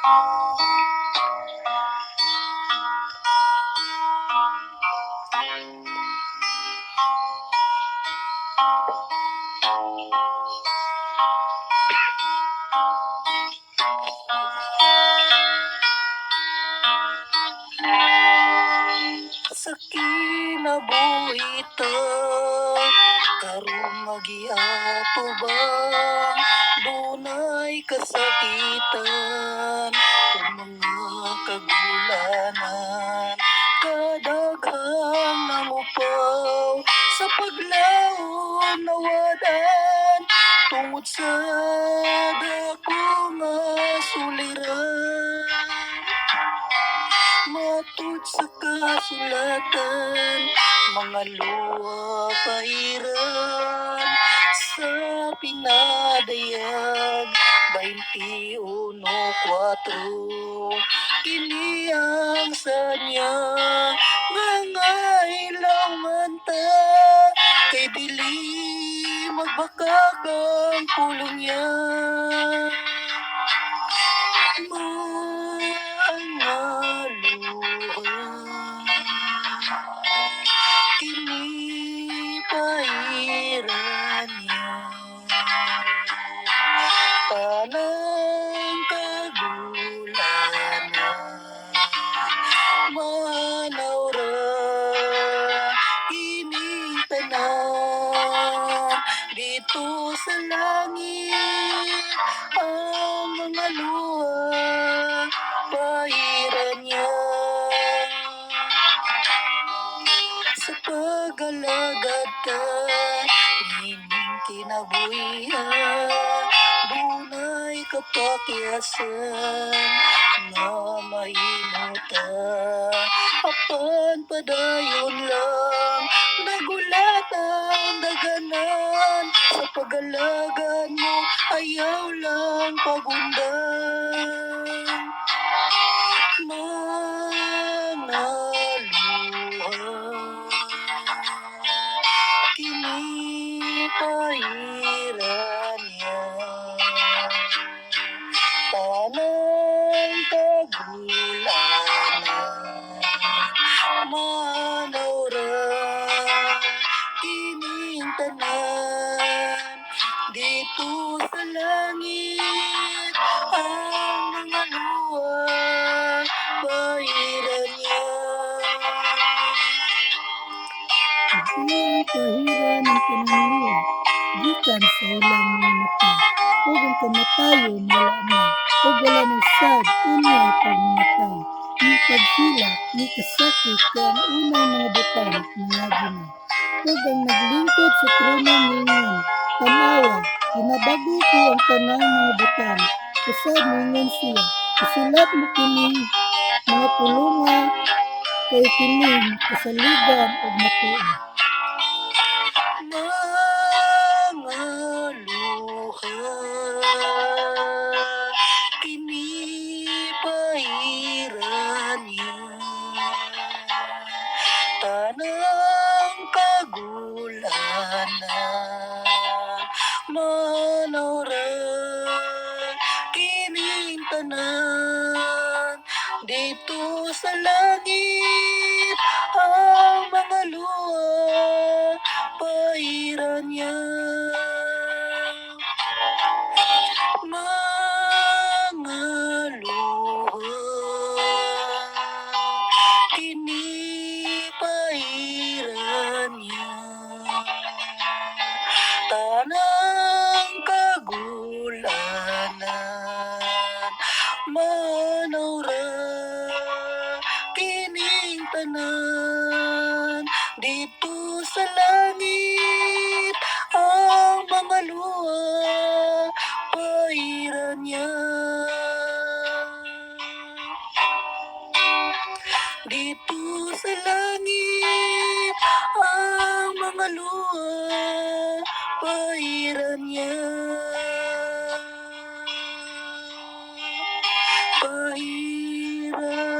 Sa kinabuhitan karon magiatubang dunay kasakitan ug mga kagulanan kadaghang nangupaw sa paglawon nawadan tungod sa dako nga suliran. Matud sa kasulatan, mga luwa pairan sa pinadayag 21.4 Kini ang sanya mga ilaw manta kay dili magbakag ang pulong niya ka ining kinabuhian. Dunay kapakyasan nga mahimuta apan padayon lang nagulat ang daganan. Sa pagalagad mo ayaw lang pagundan tanan dito sa langit ang mga luha pairan niya Ang kahiran ng pinangaluan, gikan sa ilang mga mata, ug ang kamatayon wala na, ug wala ng sad, unya pagmatay, ni paghilak, ni kasakit, kaya ang unang mga butang, nangagi na. Ang naglingkod sa trono ningon, tanawa, ginabago ko ang tanang mga butang, usab ningon siya, isulat mo kining mga pulunga, kay kining kasaligan ug matuon. mga ra kining tanan dito sa langit tanan dito sa langit ang mga luha pairan niya. Dito sa langit ang mga luha pairan niya. Pairan